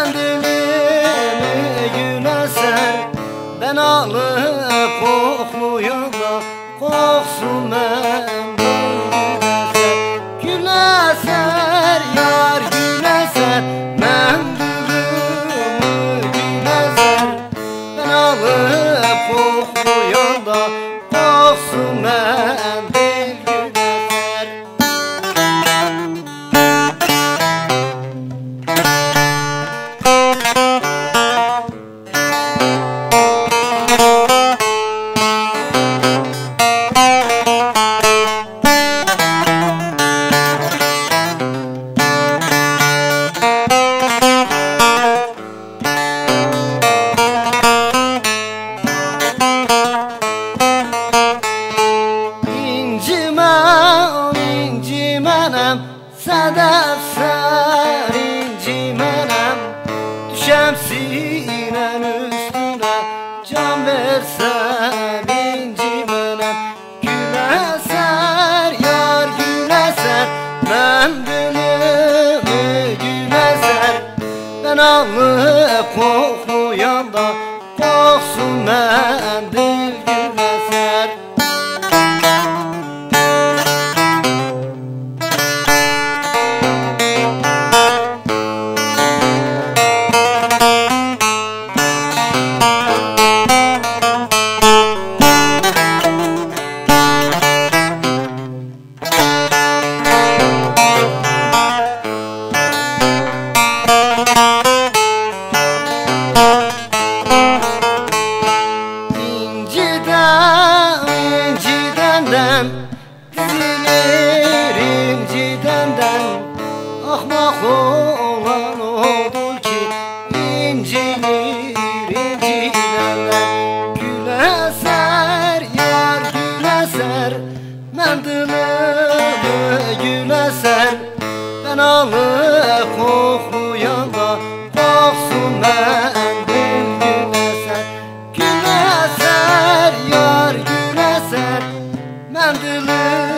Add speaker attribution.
Speaker 1: Mendilimi gün eser Ben alıp koklayanda Koksun mendilimi Sedef ser incimenem. Düşem sinen üstüne Can versen incimenem. Gül eser yar gül eser Ben gülümü gül eser Ben alıp koklayanda Koksun mendil gül Ahmak olan odur ki İncilir incidenden Gül eser yar gül eser Mendilimi gül eser Ben alıp koklayanda Koksun mendil gül eser Gül eser yar gül eser Mendilimi